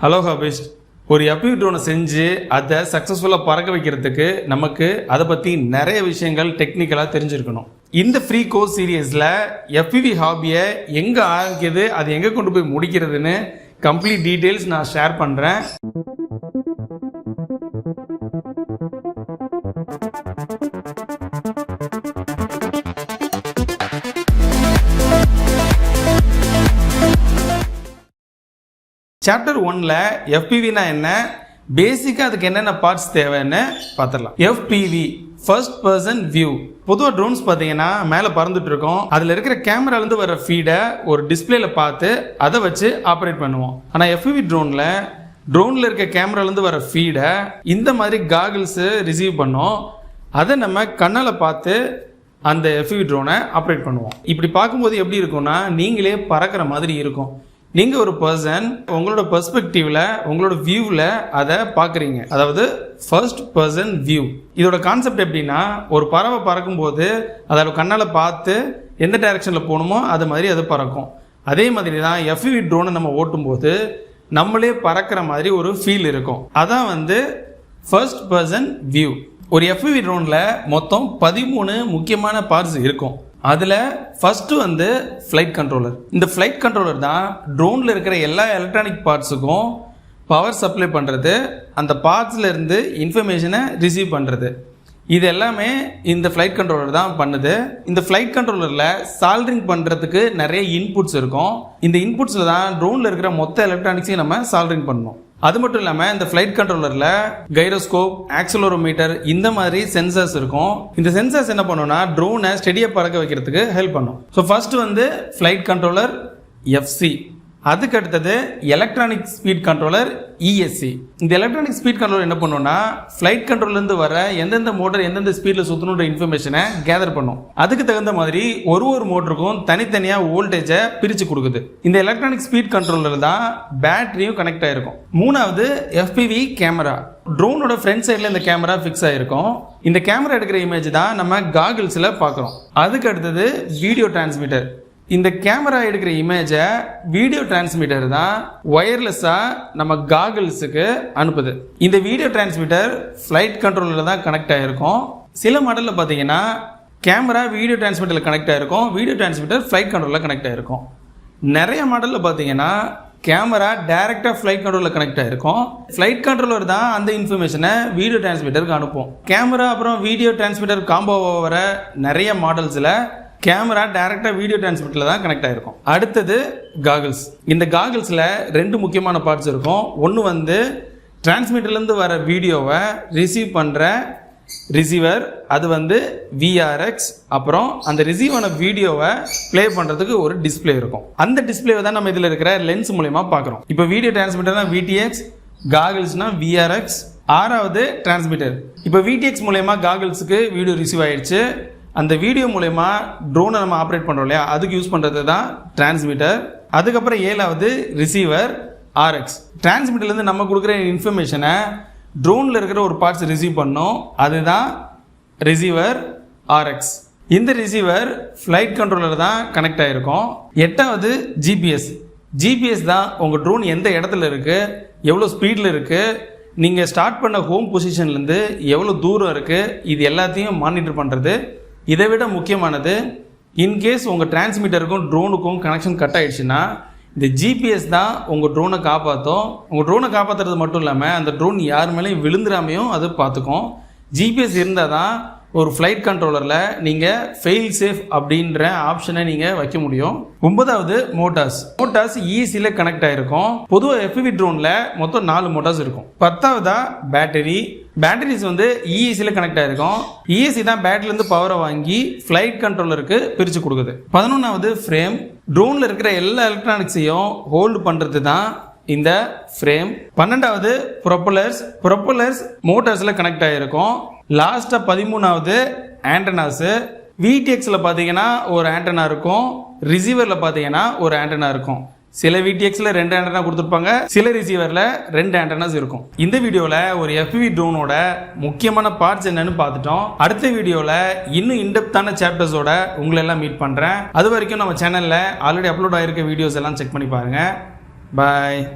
Hello hobbyist ஒரு எஃப்யூ ட்ரோனை செஞ்சு அதை சக்ஸஸ்ஃபுல்லாக பறக்க வைக்கிறதுக்கு நமக்கு அதை பற்றி நிறைய விஷயங்கள் டெக்னிக்கலாக தெரிஞ்சிருக்கணும். இந்த ஃப்ரீ கோர்ஸ் சீரியஸில் எஃபிவி ஹாபியை எங்கே ஆரம்பிக்குது அது எங்கே கொண்டு போய் முடிக்கிறதுன்னு கம்ப்ளீட் டீட்டெயில்ஸ் நான் ஷேர் பண்ணுறேன் சாப்டர் ஒன்ல எஃபிவினா என்ன? பேசிக்காக அதுக்கு என்னென்ன பார்ட்ஸ் தேவைன்னு பார்த்துடலாம் எஃபிவி ஃபர்ஸ்ட் பர்சன் வியூ பொதுவாக ட்ரோன்ஸ் பார்த்தீங்கன்னா மேலே பறந்துட்டு இருக்கோம். அதில் இருக்கிற கேமராலேருந்து வர ஃபீடை ஒரு டிஸ்பிளேல பார்த்து அதை வச்சு ஆப்ரேட் பண்ணுவோம். ஆனால் எஃபிவி ட்ரோனில் ட்ரோனில் இருக்க கேமராலேருந்து வர ஃபீடை இந்த மாதிரி காகிள்ஸு ரிசீவ் பண்ணோம். அதை நம்ம கண்ணால் பார்த்து அந்த எஃப்இவி ட்ரோனை ஆப்ரேட் பண்ணுவோம். இப்படி பார்க்கும்போது எப்படி இருக்கும்னா நீங்களே பறக்கிற மாதிரி இருக்கும். நீங்கள் ஒரு பர்சன் உங்களோட பெர்ஸ்பெக்டிவ்ல உங்களோட வியூவில் அதை பார்க்குறீங்க அதாவது ஃபர்ஸ்ட் பர்சன் வியூ இதோட கான்செப்ட் எப்படின்னா ஒரு பறவை பறக்கும்போது அதோட கண்ணால் பார்த்து எந்த டைரக்ஷனில் போகணுமோ அது மாதிரி அது பறக்கும். அதே மாதிரி தான் எஃப்இவி ட்ரோனை நம்ம ஓட்டும்போது நம்மளே பறக்கிற மாதிரி ஒரு ஃபீல் இருக்கும். அதான் வந்து ஃபர்ஸ்ட் பர்சன் வியூ ஒரு எஃப்இவி ட்ரோனில் மொத்தம் பதிமூணு முக்கியமான பார்ட்ஸ் இருக்கும். அதில் ஃபஸ்ட்டு வந்து ஃப்ளைட் கண்ட்ரோலர் இந்த ஃப்ளைட் கண்ட்ரோலர் தான் ட்ரோனில் இருக்கிற எல்லா எலக்ட்ரானிக் பார்ட்ஸுக்கும் பவர் சப்ளை பண்ணுறது அந்த பார்ட்ஸில் இருந்து இன்ஃபர்மேஷனை ரிசீவ் பண்ணுறது இது எல்லாமே இந்த ஃப்ளைட் கண்ட்ரோலர் தான் பண்ணுது. இந்த ஃப்ளைட் கண்ட்ரோலரில் சால்ட்ரிங் பண்ணுறதுக்கு நிறைய இன்புட்ஸ் இருக்கும். இந்த இன்புட்ஸில் தான் ட்ரோனில் இருக்கிற மொத்த எலக்ட்ரானிக்ஸையும் நம்ம சால்ட்ரிங் பண்ணணும். அது மட்டும் இல்லாமல் இந்த ஃப்ளைட் கண்ட்ரோலரில் கைரோஸ்கோப் ஆக்சலோரோமீட்டர் இந்த மாதிரி சென்சர்ஸ் இருக்கும். இந்த சென்சர்ஸ் என்ன பண்ணுன்னா ட்ரோனை ஸ்டெடியாக பறக்க வைக்கிறதுக்கு ஹெல்ப் பண்ணும். ஸோ ஃபர்ஸ்ட் வந்து ஃப்ளைட் கண்ட்ரோலர் எஃப்சி அதுக்கு அடுத்தது எலக்ட்ரானிக் ஸ்பீட் கண்ட்ரோலர் இஎஸ்சி இந்த எலக்ட்ரானிக் ஸ்பீட் கண்ட்ரோலர் என்ன பண்ணுன்னா ஃப்ளைட் கண்ட்ரோல்லேருந்து வர எந்தெந்த மோட்டர் எந்தெந்த ஸ்பீடில் சுற்றணுன்ற இன்ஃபர்மேஷனை கேதர் பண்ணும். அதுக்கு தகுந்த மாதிரி ஒரு ஒரு மோட்டருக்கும் தனித்தனியாக வோல்டேஜை பிரித்து கொடுக்குது. இந்த எலக்ட்ரானிக் ஸ்பீட் கண்ட்ரோலர் தான் பேட்டரியும் கனெக்ட் ஆகிருக்கும் மூணாவது எஃபிவி கேமரா ட்ரோனோட ஃப்ரண்ட் சைடில் இந்த கேமரா ஃபிக்ஸ் ஆகிருக்கும் இந்த கேமரா எடுக்கிற இமேஜ் தான் நம்ம காகிள்ஸில் பார்க்குறோம். அதுக்கு அடுத்தது வீடியோ டிரான்ஸ்மிட்டர் இந்த கேமரா எடுக்கிற இமேஜை வீடியோ டிரான்ஸ்மிட்டர் தான் ஒயர்லெஸ்ஸாக நம்ம காகிள்ஸுக்கு அனுப்புது. இந்த வீடியோ டிரான்ஸ்மிட்டர் ஃப்ளைட் கண்ட்ரோலில் தான் கனெக்ட் ஆகிருக்கும் சில மாடலில் பார்த்தீங்கன்னா கேமரா வீடியோ டிரான்ஸ்மிட்டரில் கனெக்ட் ஆகிருக்கும் வீடியோ டிரான்ஸ்மிட்டர் ஃப்ளைட் கண்ட்ரோலில் கனெக்ட் ஆகிருக்கும் நிறைய மாடலில் பார்த்தீங்கன்னா கேமரா டைரெக்டாக ஃப்ளைட் கண்ட்ரோலில் கனெக்ட் ஆகிருக்கும் ஃப்ளைட் கண்ட்ரோலர் தான் அந்த இன்ஃபர்மேஷனை வீடியோ டிரான்ஸ்மிட்டருக்கு அனுப்பும். கேமரா அப்புறம் வீடியோ டிரான்ஸ்மிட்டர் காம்போ வர நிறைய மாடல்ஸில் கேமரா டேரெக்டாக வீடியோ டிரான்ஸ்மிட்டில் தான் கனெக்ட் ஆகிருக்கும் அடுத்தது காகிள்ஸ் இந்த காகிள்ஸில் ரெண்டு முக்கியமான பார்ட்ஸ் இருக்கும். ஒன்று வந்து டிரான்ஸ்மிட்டர்லேருந்து வர வீடியோவை ரிசீவ் பண்ணுற ரிசீவர் அது வந்து விஆர்எக்ஸ் அப்புறம் அந்த ரிசீவ் ஆன வீடியோவை ப்ளே பண்ணுறதுக்கு ஒரு டிஸ்ப்ளே இருக்கும். அந்த டிஸ்ப்ளேவை தான் நம்ம இதில் இருக்கிற லென்ஸ் மூலயமா பார்க்குறோம். இப்போ வீடியோ டிரான்ஸ்மிட்டர்னா விடிஎக்ஸ் காகிள்ஸ்னா விஆர்எக்ஸ் ஆறாவது டிரான்ஸ்மிட்டர் இப்போ விடிஎக்ஸ் மூலயமா காகிள்ஸுக்கு வீடியோ ரிசீவ் ஆயிடுச்சு. அந்த வீடியோ மூலயமா ட்ரோனை நம்ம ஆப்ரேட் பண்ணுறோம் இல்லையா? அதுக்கு யூஸ் பண்ணுறது தான் டிரான்ஸ்மிட்டர் அதுக்கப்புறம் ஏழாவது ரிசீவர் ஆர்எக்ஸ் டிரான்ஸ்மிட்டர்லேருந்து நம்ம கொடுக்குற இன்ஃபர்மேஷனை ட்ரோனில் இருக்கிற ஒரு பார்ட்ஸ் ரிசீவ் பண்ணோம். அதுதான் ரிசீவர் ஆர்எக்ஸ் இந்த ரிசீவர் ஃப்ளைட் கண்ட்ரோலர் தான் கனெக்ட் ஆகிருக்கும் எட்டாவது ஜிபிஎஸ் ஜிபிஎஸ் தான் உங்கள் ட்ரோன் எந்த இடத்துல இருக்குது எவ்வளோ ஸ்பீடில் இருக்குது நீங்கள் ஸ்டார்ட் பண்ண ஹோம் பொசிஷன்லேருந்து எவ்வளோ தூரம் இருக்குது இது எல்லாத்தையும் மானிட்டர் பண்ணுறது இதை விட முக்கியமானது இன்கேஸ் உங்கள் டிரான்ஸ்மிட்டருக்கும் ட்ரோனுக்கும் கனெக்ஷன் கட் ஆகிடுச்சுன்னா இந்த ஜிபிஎஸ் தான் உங்கள் ட்ரோனை காப்பாற்றும் உங்கள் ட்ரோனை காப்பாற்றுறது மட்டும் இல்லாமல் அந்த ட்ரோன் யார் மேலேயும் விழுந்துடாமையும் அது பார்த்துக்கும். ஜிபிஎஸ் இருந்தால் தான் ஒரு ஃப்ளைட் கண்ட்ரோலரில் நீங்கள் ஃபெயில் சேஃப் அப்படின்ற ஆப்ஷனை நீங்கள் வைக்க முடியும். ஒன்பதாவது மோட்டார்ஸ் மோட்டார்ஸ் ஈஸியில் கனெக்ட் ஆகிருக்கும் பொதுவாக எஃப்வி ட்ரோனில் மொத்தம் நாலு மோட்டார்ஸ் இருக்கும். பத்தாவதா பேட்டரி பேட்டரிஸ் வந்து இஎஸ்சியில் கனெக்ட் ஆகிருக்கும் இஎஸ்சி தான் பேட்டரிலேருந்து பவரை வாங்கி ஃப்ளைட் கண்ட்ரோலருக்கு பிரித்து கொடுக்குது. பதினொன்றாவது ஃப்ரேம் ட்ரோனில் இருக்கிற எல்லா எலக்ட்ரானிக்ஸையும் ஹோல்டு பண்ணுறது தான் இந்த ஃப்ரேம் பன்னெண்டாவது ப்ரொப்பலர்ஸ் ப்ரொப்பலர்ஸ் மோட்டார்ஸில் கனெக்ட் ஆகிருக்கும் லாஸ்ட்டாக பதிமூணாவது ஆண்டனாஸு விடிஎக்ஸில் பார்த்தீங்கன்னா ஒரு ஆண்டனா இருக்கும். ரிசீவரில் பார்த்தீங்கன்னா ஒரு ஆண்டனா இருக்கும். சில விடிஎக்ஸில் ரெண்டு ஆண்டனா கொடுத்துருப்பாங்க. சில ரிசீவரில் ரெண்டு ஆண்டனாஸ் இருக்கும். இந்த வீடியோவில் ஒரு எஃப்வி ட்ரோனோட முக்கியமான பார்ட்ஸ் என்னன்னு பார்த்துட்டோம். அடுத்த வீடியோவில் இன்னும் இன்டெப்தான சாப்டர்ஸோட உங்களை எல்லாம் மீட் பண்ணுறேன் அது வரைக்கும் நம்ம சேனலில் ஆல்ரெடி அப்லோட் ஆகிருக்க வீடியோஸ் எல்லாம் செக் பண்ணி பாருங்கள் பாய்